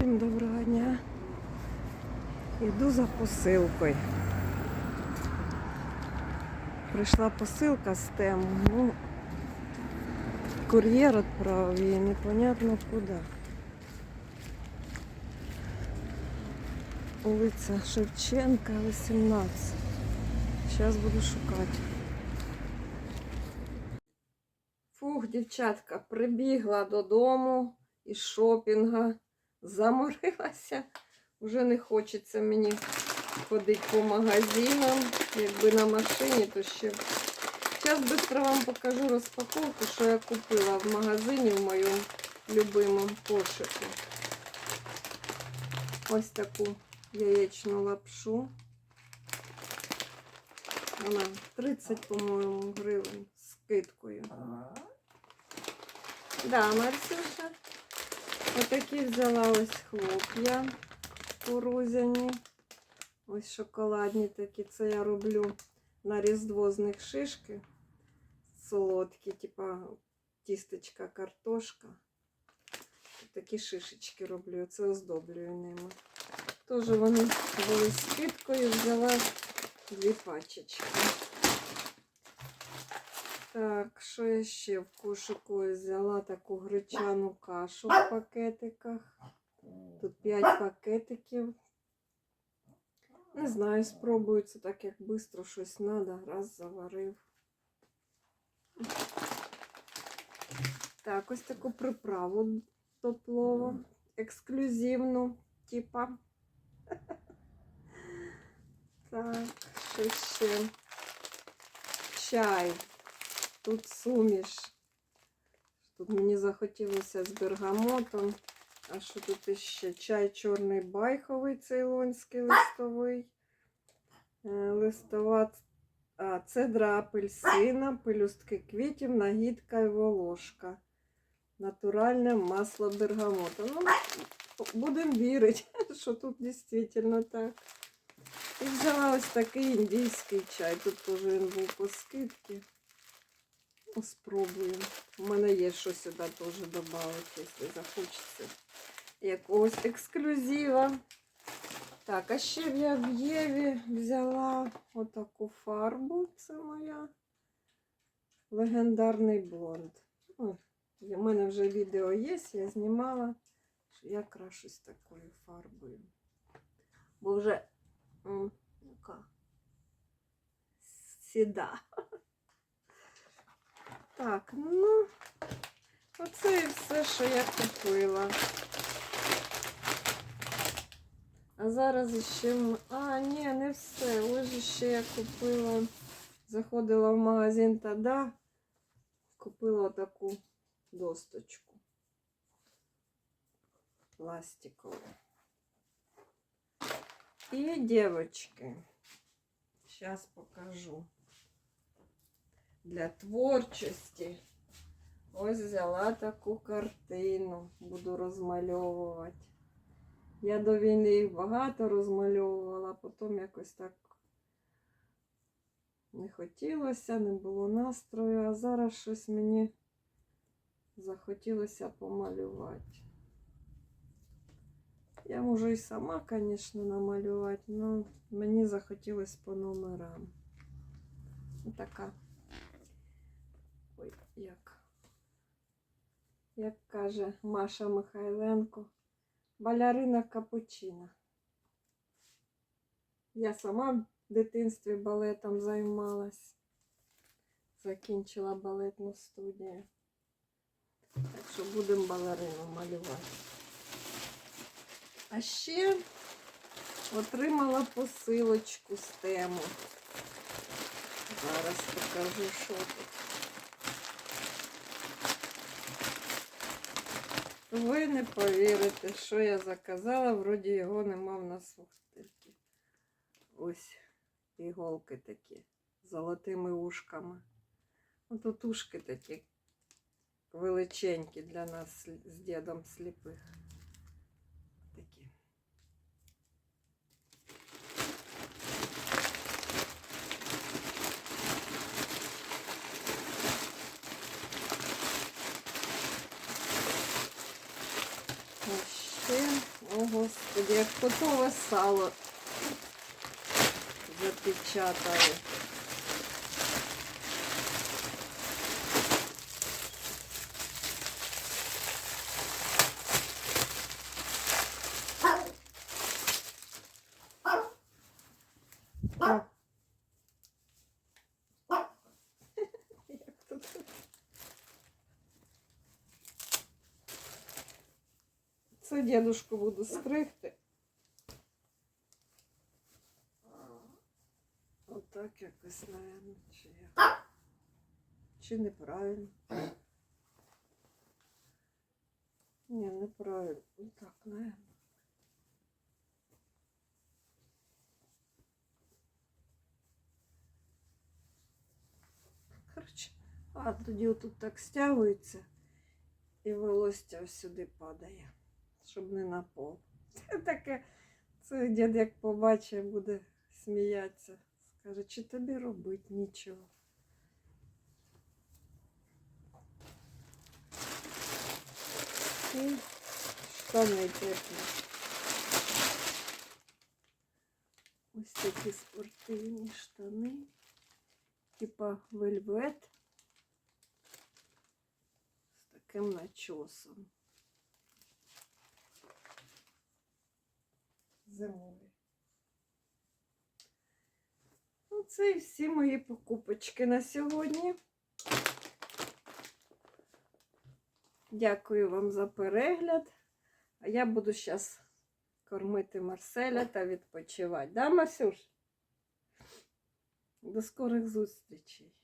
Всім доброго дня. Йду за посилкою. Прийшла посилка з тем. Ну, кур'єр відправив її непонятно куди. Улиця Шевченка, 18. Зараз буду шукати. Фух, дівчатка, прибігла додому із шопінга, заморилася. Вже не хочеться мені ходити по магазинам. Якби на машині, то ще. Зараз швидко вам покажу розпаковку, що я купила в магазині в моєму любимому кошику. Ось таку яєчну лапшу. Вона 30, по-моєму, гривень з скидкою. Да, Марсюша. Отакі взяла ось хлоп'я порузяні. Ось шоколадні такі. Це я роблю на різдво з них шишки. Солодкі, типа тістечка, картошка. Такі шишечки роблю. Це оздоблюю ними. Теж вони були з скидкою, взяла дві пачечки. Так, що я ще в кошику взяла таку гречану кашу в пакетиках. Тут 5 пакетиків. Не знаю, спробую це так, як швидко щось треба, раз заварив. Так, ось таку приправу до плова. Ексклюзивну, типа. Так, що ще? Чай. Тут суміш. Тут мені захотілося з бергамотом. А що тут іще? Чай чорний байховий, цейлонський листовий. Е, Листова а, цедра апельсина, пелюстки квітів, нагідка і волошка. Натуральне масло бергамоту. Ну, будемо вірити, що тут дійсно так. І взяла ось такий індійський чай. Тут теж він був по скидці. Ну, Спробуємо. У мене є що сюди теж додати, якщо захочеться. Якогось ексклюзива. Так, а ще я в Єві взяла отаку фарбу. Це моя легендарний блонд. У мене вже відео є, я знімала, я крашусь такою фарбою. Бо вже яка сіда. Так, ну, оце і все, що я купила. А зараз іще... м- А, ні, не все. Ось ще я купила. Заходила в магазин Тада. Купила таку досточку. Пластикову. І, дівчатки, зараз покажу для творчості. Ось взяла таку картину, буду розмальовувати. Я до війни їх багато розмальовувала, потім якось так не хотілося, не було настрою, а зараз щось мені захотілося помалювати. Я можу і сама, звісно, намалювати, але мені захотілося по номерам. Така як. Як каже Маша Михайленко, балярина капучина. Я сама в дитинстві балетом займалась. Закінчила балетну студію. Так що будемо балерину малювати. А ще отримала посилочку з тему. Зараз покажу, що тут. Ви не повірите, що я заказала, вроді його нема в нас Ось іголки такі з золотими ушками. Ну, тут ушки такі величенькі для нас з дідом сліпих. Такі. Господи, як готове сало запечатали. Як тут? Це дідушку буду стригти. Отак якось, наверное, чи як. Чи неправильно? Ні, неправильно. Так, наверное. Коротше, а тоді отут так стягується і волосся сюди падає, щоб не на пол. Це таке, це дід як побачить, буде сміятися. Скаже, чи тобі робить нічого. І штани теплі. Ось такі спортивні штани, типа вельвет з таким начосом. Зимовий. Ну, це і всі мої покупочки на сьогодні. Дякую вам за перегляд. А я буду зараз кормити Марселя та відпочивати. Да, Масюш? До скорих зустрічей.